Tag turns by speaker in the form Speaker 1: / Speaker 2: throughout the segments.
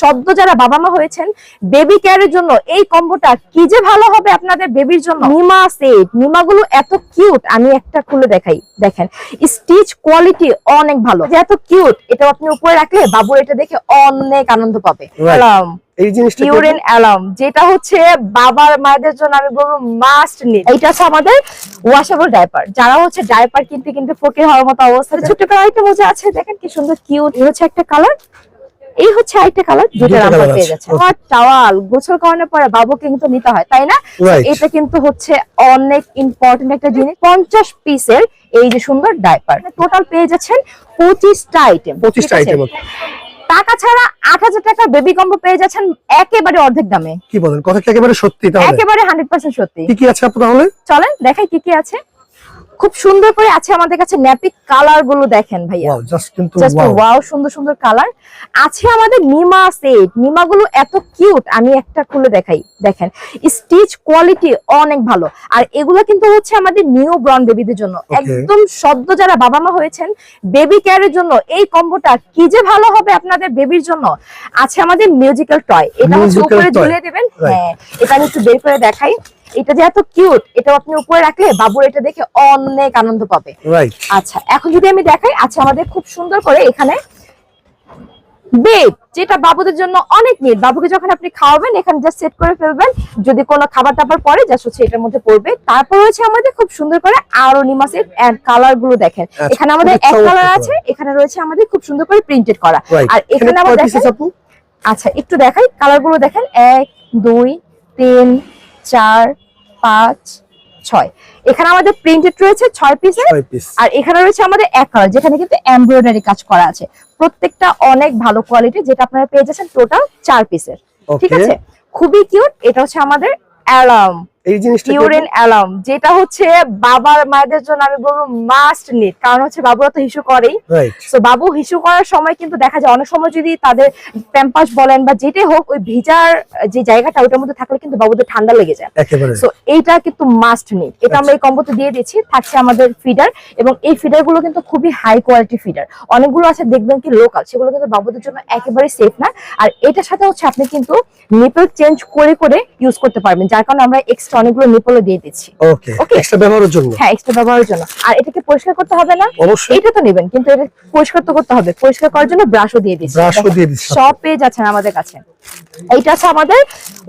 Speaker 1: সদ্য যারা বাবা মা হয়েছেন বেবি কেয়ারের জন্য এই কম্বোটা কি যে ভালো হবে আপনাদের বেবির জন্য? নিমা সেট নিমাগুলো এত কিউট আমি একটা খুলে দেখাই। দেখেন স্টিচ কোয়ালিটি অনেক ভালো। যে এত কিউট এটা আপনি উপরে রাখলে বাবু এটা দেখে অনেক আনন্দ পাবে।
Speaker 2: এই জিনিসটা কি
Speaker 1: ইউরিন অ্যালার্ম যেটা হচ্ছে বাবার মায়েদের জন্য আমি বলব মাস্ট নিড এটা হচ্ছে আমাদের ওয়াশেবল ডাইপার যারা হচ্ছে ডাইপার কিনতে কিনতে ফকির হওয়ার মতো অবস্থা ছোট্ট করে আরেকটা মজা আছে দেখেন কি সুন্দর কিউট হচ্ছে একটা কালার এই হচ্ছে আরেকটা কালার দুটো নাম্বার পেয়ে যাচ্ছে।
Speaker 2: okay.
Speaker 1: টাওয়াল গোসল করানোর পরে বাবুকে কিন্তু নিতে হয় তাই না? এটা কিন্তু হচ্ছে অনেক ইম্পর্টেন্ট একটা জিনিস। পঞ্চাশ পিসের এই যে সুন্দর ডাইপার টোটাল পেয়ে যাচ্ছেন পঁচিশটা আইটেম
Speaker 2: পঁচিশটা আইটেম
Speaker 1: টাকা ছাড়া আট হাজার টাকা বেবি কম্বো পেয়ে যাচ্ছেন একেবারে অর্ধেক দামে।
Speaker 2: কি বলেন? কথা একেবারে সত্যি
Speaker 1: একেবারে হান্ড্রেড পার্সেন্ট সত্যি।
Speaker 2: কি কি আছে আপু তাহলে?
Speaker 1: চলেন দেখাই কি কি আছে। খুব সুন্দর করে আছে আমাদের কাছে ন্যাপিক কালারগুলো দেখেন ভাইয়া।
Speaker 2: জাস্ট ওয়াও
Speaker 1: সুন্দর সুন্দর কালার। আছে আমাদের নিমা সেট নিমা গুলো এত কিউট আমি একটা খুলে দেখাই। দেখেন স্টিচ কোয়ালিটি অনেক ভালো। আর এগুলো কিন্তু হচ্ছে আমাদের নিউ ব্রন বেবিদের জন্য। একদম সদ্য যারা বাবা মা হয়েছেন বেবি কেয়ারের জন্য এই কম্বোটা কি যে ভালো হবে আপনাদের বেবির জন্য? আছে আমাদের মিউজিক্যাল টয় এটা হচ্ছে উপরে ঝুলিয়ে দেবেন। হ্যাঁ এটা আমি একটু বের করে দেখাই। এটা যে এত কিউট এটা আপনি উপরে রাখলে বাবুর এটা দেখে অনেক আনন্দ পাবে। আচ্ছা এখন যদি আমি দেখাই আচ্ছা আমাদের খুব সুন্দর করে এখানে বেড যেটা বাবুদের জন্য অনেক নিট বাবুকে যখন আপনি খাওয়াবেন এখানে জাস্ট সেট করে ফেলবেন। যদি কোনো খাবার টাবার পরে জাস্ট হচ্ছে এটার মধ্যে পড়বে। তারপর হচ্ছে আমাদের খুব সুন্দর করে আরও নিমাসের কালারগুলো দেখেন।
Speaker 2: আচ্ছা,
Speaker 1: এখানে আমাদের এক কালার আছে। এখানে রয়েছে আমাদের খুব সুন্দর করে প্রিন্টেড করা। আর এখানে আবার দেখেন আচ্ছা একটু দেখাই। কালারগুলো দেখেন। এক দুই তিন চার পাঁচ ছয়। এখানে আমাদের প্রিন্টেড রয়েছে ছয় পিসের
Speaker 2: পিস
Speaker 1: আর এখানে রয়েছে আমাদের এক কালার যেখানে কিন্তু এমব্রয়ডারি কাজ করা আছে। প্রত্যেকটা অনেক ভালো কোয়ালিটি যেটা আপনারা পেয়ে যাচ্ছেন টোটাল চার পিসের ঠিক আছে? খুবই কিউট এটা হচ্ছে আমাদের অ্যালার্ম
Speaker 2: এই জিনিসটা
Speaker 1: ইউরিন অ্যালার্ম যেটা হচ্ছে বাবার মায়েদের জন্য আমি বলব মাস্ট নিড কারণ হচ্ছে বাবুরা তো হিসু করেই। তো বাবু হিসু করার সময় কিন্তু দেখা যায় অনেক সময় যদি তাদের প্যাম্পাস বলেন বা যেটাই হোক ওই ভিজার যে জায়গাটা ওইটার মধ্যে থাকলে কিন্তু বাবুদের ঠান্ডা লেগে যায়। সো এইটা কিন্তু মাস্ট নিড এটা আমরা এই কম্বোতে দিয়ে দিচ্ছি থাকছে আমাদের ফিডার এবং এই ফিডারগুলো কিন্তু খুবই হাই কোয়ালিটি ফিডার অনেকগুলো আছে দেখবেন কি লোকাল সেগুলো কিন্তু বাবুদের জন্য একেবারে সেফ না। আর এটার সাথে হচ্ছে আপনি কিন্তু নিপল চেঞ্জ করে করে ইউজ করতে পারবেন যার কারণে আমরা এক্সট্রা অনেকগুলো নিপলও দিয়ে দিচ্ছি।
Speaker 2: ওকে. এক্সট্রা ব্যবহারের জন্য?
Speaker 1: হ্যাঁ এক্সট্রা ব্যবহারের জন্য। আর এটাকে পরিষ্কার করতে হবে না? এটা তো নেবেন কিন্তু এটা পরিষ্কার তো করতে হবে। পরিষ্কার করার জন্য ব্রাশও দিয়ে দিচ্ছি।
Speaker 2: Brush ও
Speaker 1: দেখেন,
Speaker 2: দিয়ে দিচ্ছি।
Speaker 1: সব পেয়ে যাচ্ছেন আমাদের কাছে। এইটা হচ্ছে আমাদের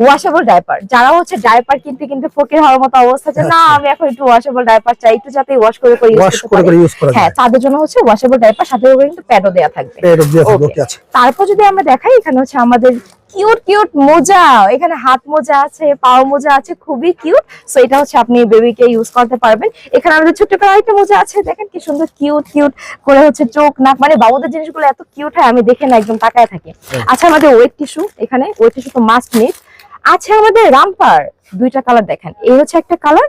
Speaker 1: ওয়াশেবল ডাইপার যারা হচ্ছে ডাইপার কিনতে কিনতে ফকির হওয়ার মতো অবস্থা যে না
Speaker 2: আচ্ছা।
Speaker 1: আমি এখন একটু ওয়াশেবল ডাইপার চাই একটু যাতে ওয়াশ করে করে ইউজ করতে পারি। হ্যাঁ তাদের জন্য হচ্ছে ওয়াশেবল ডাইপার সাথে কিন্তু প্যাডও দেওয়া থাকবে।
Speaker 2: দিয়ে থাকবে আছে
Speaker 1: তারপর যদি আমরা দেখাই এখানে হচ্ছে আমাদের কিউট কিউট মোজা। এখানে হাত মোজা আছে পাও মোজা আছে খুবই কিউট সো এটা হচ্ছে আপনি বেবিকে ইউজ করতে পারবেন। এখানে আমাদের ছোট্ট করে আরেকটা মোজা আছে দেখেন কি সুন্দর কিউট কিউট করে হচ্ছে চোখ নাক মানে বাবুদের জিনিসগুলো এত কিউট হয় আমি দেখে না একদম তাকায় থাকি। আচ্ছা আমাদের ওয়েট টিস্যু এখানে ওয়েট টিস্যু তো মাস্ট নিড আছে আমাদের রামপার দুইটা কালার দেখেন। এই হচ্ছে একটা কালার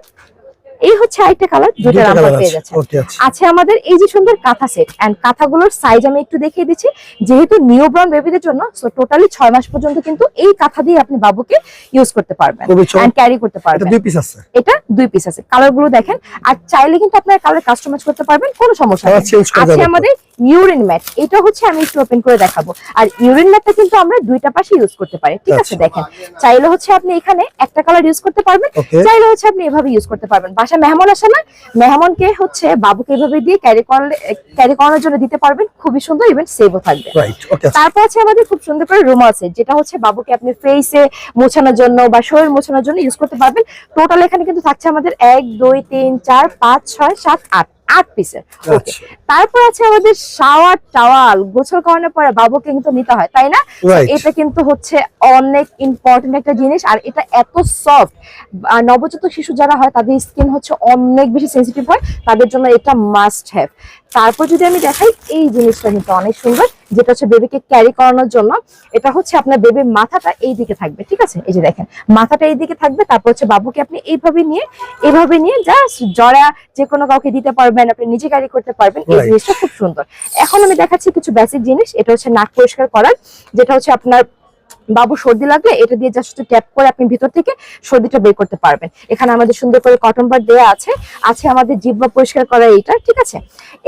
Speaker 1: এই হচ্ছে আরেকটা কালার
Speaker 2: দুটো
Speaker 1: রামপার পেয়ে
Speaker 2: আছে ওকে আছে।
Speaker 1: আছে আমাদের এই যে সুন্দর কাঁথা সেট এন্ড কাঁথাগুলোর সাইজ আমি একটু দেখিয়ে দিচ্ছি। যেহেতু নিউবর্ন বেবিদের জন্য সো টোটালি ছয় মাস পর্যন্ত কিন্তু এই কাঁথা দিয়ে আপনি বাবুকে ইউজ করতে পারবেন এন্ড ক্যারি করতে পারবেন।
Speaker 2: এটা দুই পিস আছে।
Speaker 1: এটা দুই পিস আছে। কালারগুলো দেখেন। আর চাইলে কিন্তু আপনার কালার কাস্টমাইজ করতে পারবেন কোনো সমস্যা নেই। আছে আমাদের ইউরিন ম্যাট এটা হচ্ছে আমি একটু ওপেন করে দেখাবো। আর ইউরিন ম্যাটটা কিন্তু আমরা দুইটা পাশে ইউজ করতে পারি। ঠিক আছে
Speaker 2: আচ্ছা।
Speaker 1: দেখেন। চাইলে হচ্ছে আপনি এখানে একটা কালার ইউজ করতে পারবেন চাইলে হচ্ছে আপনি এভাবে ইউজ করতে পারবেন। বাসা মেহমান আসে না। মেহমানকে হচ্ছে বাবুকে এভাবে দিয়ে ক্যারি করলে ক্যারি করানোর জন্য দিতে পারবেন খুবই সুন্দর ইভেন সেভও থাকবে।
Speaker 2: আছে
Speaker 1: তারপর আছে আমাদের খুব সুন্দর করে রুমাল সেট যেটা হচ্ছে বাবুকে আপনি ফেসে মোছানোর জন্য বা শরীর মোছানোর জন্য ইউজ করতে পারবেন। টোটাল এখানে কিন্তু থাকছে আমাদের এক দুই তিন চার পাঁচ ছয় সাত আট। আট পিসের
Speaker 2: আচ্ছা।
Speaker 1: তারপর আছে আমাদের শাওয়ার টাওয়াল গোসল করানোর পরে বাবুকে কিন্তু নিতে হয় তাই না? এটা কিন্তু হচ্ছে অনেক ইম্পর্টেন্ট একটা জিনিস। আর এটা এত সফট নবজাতক শিশু যারা হয় তাদের স্কিন হচ্ছে অনেক বেশি সেন্সিটিভ হয়। তাদের জন্য এটা মাস্ট হ্যাভ তারপর যদি আমি দেখাই এই জিনিসটা কিন্তু অনেক সুন্দর। যেটা হচ্ছে বেবিকে ক্যারি করানোর জন্য এটা হচ্ছে আপনার বেবির মাথাটা এই দিকে থাকবে ঠিক আছে? এই যে দেখেন মাথাটা এই দিকে থাকবে তারপর হচ্ছে বাবুকে আপনি এইভাবে নিয়ে এইভাবে নিয়ে জাস্ট জড়া যে কোনো কাউকে দিতে পারবেন আপনি নিজে ক্যারি করতে পারবেন এই জিনিসটা খুব সুন্দর। এখন আমি দেখাচ্ছি কিছু বেসিক জিনিস এটা হচ্ছে নাক পরিষ্কার করার যেটা হচ্ছে আপনার বাবু সর্দি লাগলে এটা দিয়ে জাস্ট ট্যাপ করে আপনি ভিতর থেকে সর্দিটা বের করতে পারবেন। এখানে আমাদের সুন্দর করে কটন বার দেওয়া আছে। আছে আমাদের জিব্বা পরিষ্কার করা এইটা, ঠিক আছে?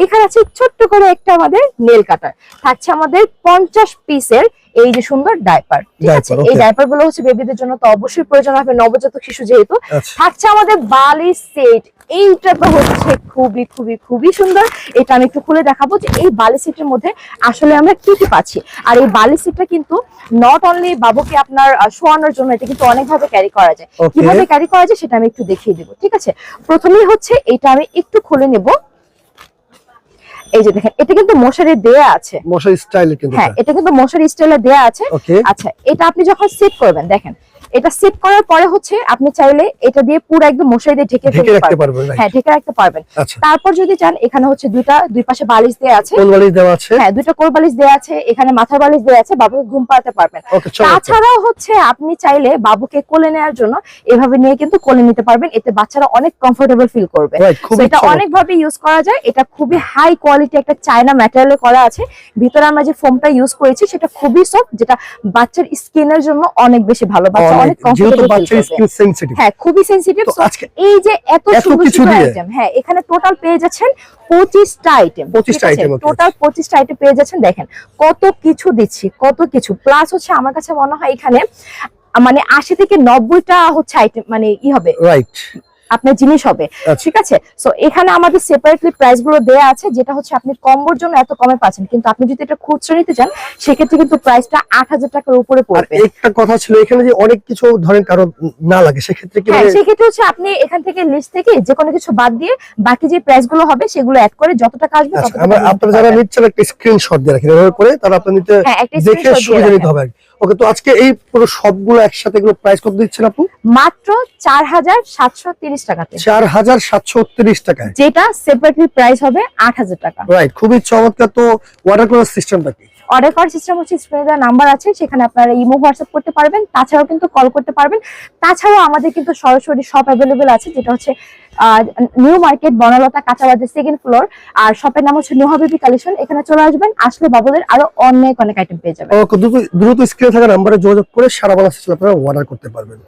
Speaker 1: এখানে আছে ছোট্ট করে একটা আমাদের নেল কাটার থাকছে আমাদের পঞ্চাশ পিসের এই যে সুন্দর ডাইপার ঠিক আছে? এই ডাইপারগুলো হচ্ছে বেবিদের জন্য তো অবশ্যই প্রয়োজন হবে নবজাতক শিশু যেহেতু।
Speaker 2: আচ্ছা।
Speaker 1: থাকছে আমাদের বালি সেট। এইটা তো হচ্ছে খুবই খুবই খুবই সুন্দর। এটা আমি একটু খুলে দেখাবো যে এই বালি সেটের মধ্যে আসলে আমরা কি কি পাচ্ছি। আর এই বালি সেটটা কিন্তু নট অনলি বাবুকে আপনার শোয়ানোর জন্য এটা কিন্তু অনেকভাবে ক্যারি করা যায়। কীভাবে ক্যারি করা যায় সেটা আমি একটু দেখিয়ে দিব ঠিক আছে? প্রথমেই হচ্ছে এটা আমি একটু খুলে নেব। এই যে দেখেন এটা কিন্তু মশারি দেয়া আছে।
Speaker 2: মশারি স্টাইলে কিন্তু
Speaker 1: হ্যাঁ এটা। কিন্তু মশারি স্টাইলে দেয়া আছে। আচ্ছা এটা আপনি যখন সেট করবেন দেখেন এটা সেট করার পরে হচ্ছে আপনি চাইলে এটা দিয়ে পুরো একদম মশারি দিয়ে ঢেকে ফেলতে পারবেন। হ্যাঁ ঢেকে রাখতে পারবেন।
Speaker 2: আচ্ছা।
Speaker 1: তারপর যদি চান এখানে হচ্ছে দুইটা দুই পাশে বালিশ দেয়া আছে।
Speaker 2: কোল বালিশ দেওয়া আছে।
Speaker 1: হ্যাঁ দুইটা কোল বালিশ দেয়া আছে এখানে মাথার বালিশ দেয়া আছে বাবুকে ঘুম পাড়াতে পারবেন। তাছাড়াও হচ্ছে আপনি চাইলে বাবুকে কোলে নেওয়ার জন্য এভাবে নিয়ে কিন্তু কোলে নিতে পারবেন এতে বাচ্চারা অনেক কমফোর্টেবল ফিল করবে। এটা। অনেক ভাবে ইউজ করা যায়। এটা খুবই হাই কোয়ালিটি একটা চায়না ম্যাটেরিয়ালে করা আছে। ভিতরে আমরা যে ফোমটা ইউজ করেছি সেটা খুবই সফট যেটা বাচ্চার স্কিনের জন্য অনেক বেশি ভালো। বাচ্চা অনেক
Speaker 2: অনেক যেহেতু বাচ্চার স্কিন সেনসিটিভ
Speaker 1: হ্যাঁ খুবই সেনসিটিভ এই যে এত সুন্দর সুন্দর আইটেম হ্যাঁ এখানে টোটাল পেয়ে যাচ্ছেন পঁচিশটা আইটেম
Speaker 2: 25টা আইটেম
Speaker 1: টোটাল পঁচিশটা আইটেম পেয়ে যাচ্ছেন দেখেন কত কিছু দিচ্ছি কত কিছু। প্লাস হচ্ছে আমার কাছে মনে হয় এখানে মানে আশি থেকে নব্বইটা হচ্ছে আইটেম মানে ই হবে।
Speaker 2: রাইট
Speaker 1: আপনার জিনিস হবে।
Speaker 2: আচ্ছা।
Speaker 1: ঠিক আছে? সো এখানে আমাদের সেপারেটলি প্রাইসগুলো দেওয়া আছে যেটা হচ্ছে আপনি কম্বোর জন্য এত কমে পাচ্ছেন। কিন্তু আপনি যদি এটা খুচরো নিতে চান সেক্ষেত্রে কিন্তু প্রাইসটা আট হাজার টাকার উপরে পড়বে।
Speaker 2: একটা কথা ছিল এখানে যে অনেক কিছু ধরেন কারও না লাগে সেক্ষেত্রে কি
Speaker 1: হ্যাঁ
Speaker 2: মানে
Speaker 1: সেক্ষেত্রে হচ্ছে আপনি এখান থেকে লিস্ট থেকে যে কোনো কিছু বাদ দিয়ে বাকি যে প্রাইসগুলো হবে সেগুলো অ্যাড করে যত টাকা আসবে
Speaker 2: আচ্ছা আমরা আপনারা যারা নিচ্ছেন একটা স্ক্রিনশট দিয়ে রাখেন করে তারা আপনি নিতে
Speaker 1: হ্যাঁ
Speaker 2: দেখে সুবিধা নিতে। হবে ওকে তো আজকে এই পুরো সবগুলো একসাথে এগুলো প্রাইস কত দিচ্ছেন আপু?
Speaker 1: মাত্র চার হাজার সাতশো তিরিশ টাকাতে।
Speaker 2: চার হাজার সাতশো উত্রিশ টাকায়।
Speaker 1: যেটা সেপারেটলি প্রাইস হবে আট হাজার টাকা।
Speaker 2: রাইট খুবই চমৎকার। তো ওয়াটার করার সিস্টেমটা কি?
Speaker 1: অর্ডার করার সিস্টেম হচ্ছে স্ক্রিনে দেওয়া নাম্বার আছে, সেখানে আপনারা ইমো হোয়াটসঅ্যাপ করতে পারবেন, তাছাড়াও কিন্তু কল করতে পারবেন। তাছাড়াও আমাদের কিন্তু সরাসরি শপ অ্যাভেলেবেল আছে, যেটা হচ্ছে নিউ মার্কেট বনলতা কাঁচাবাজার সেকেন্ড ফ্লোর আর শপের নাম হচ্ছে নোহা বেবি কালেকশন এখানে চলে আসবেন, আসলে বাবুদের আরও অনেক অনেক আইটেম পেয়ে যাবেন।
Speaker 2: দ্রুত স্ক্রিনে থাকা নাম্বারে যোগাযোগ করে সারা বাংলাদেশে আপনারা অর্ডার করতে পারবেন।